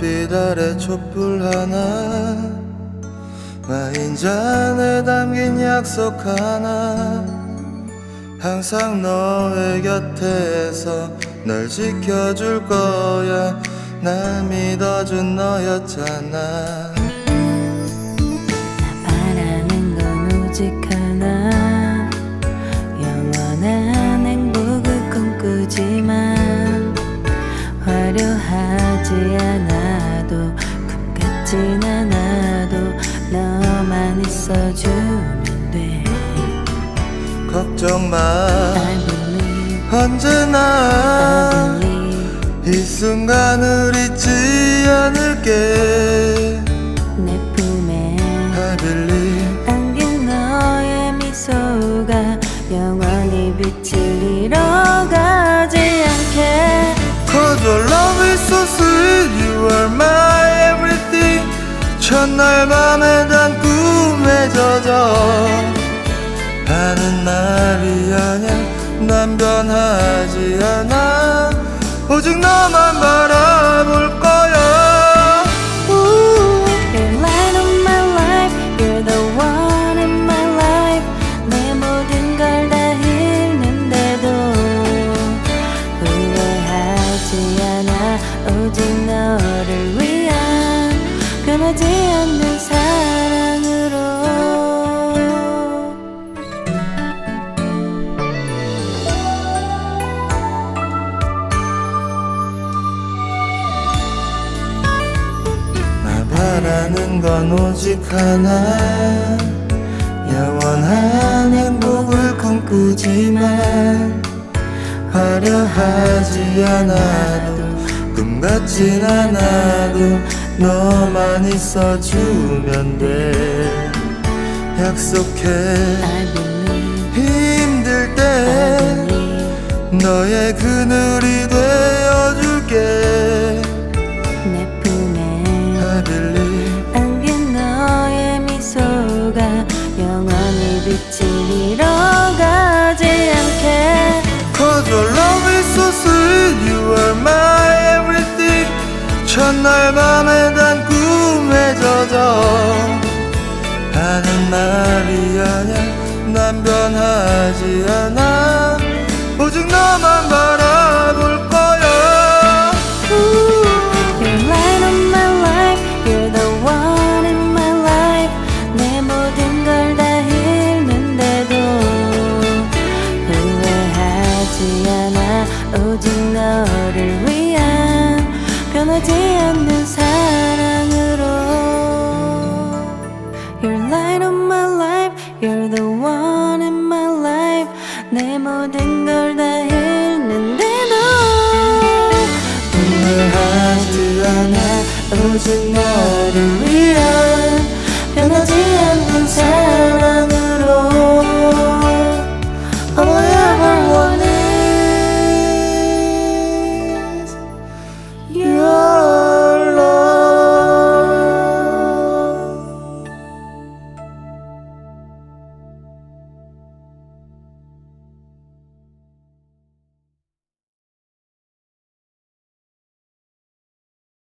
햇빛 아래 촛불 하나 와인잔에 담긴 약속 하나. 항상 너의 곁에서 널 지켜줄 거야. 날 믿어준 너였잖아. 바라는 건 오직 하나 않아도 꿈 같진 않아도 너만 있어주면 돼 걱정 마. 언제나 believe 이 순간을 잊지 않을게 첫날 밤에 단 꿈에 젖어 하는 날이 아냐 난 변하지 나 바라는 건 오직 하나. 영원한 행복을 꿈꾸지만 화려하지 않아도 꿈 같진 않아도 너만 있어주면 돼. 약속해. 힘들 때 너의 그늘이 영원히 빛을 잃어가지 않게 Cause your love is so sweet You are my everything 첫날 밤에 단 꿈에 젖어 하는 날이 아냐 난 변하지 않아 변하지 않는 사랑으로 You're light of my life You're the one in my life 내 모든 걸 다 했는데도 후회하지 않아 오직 나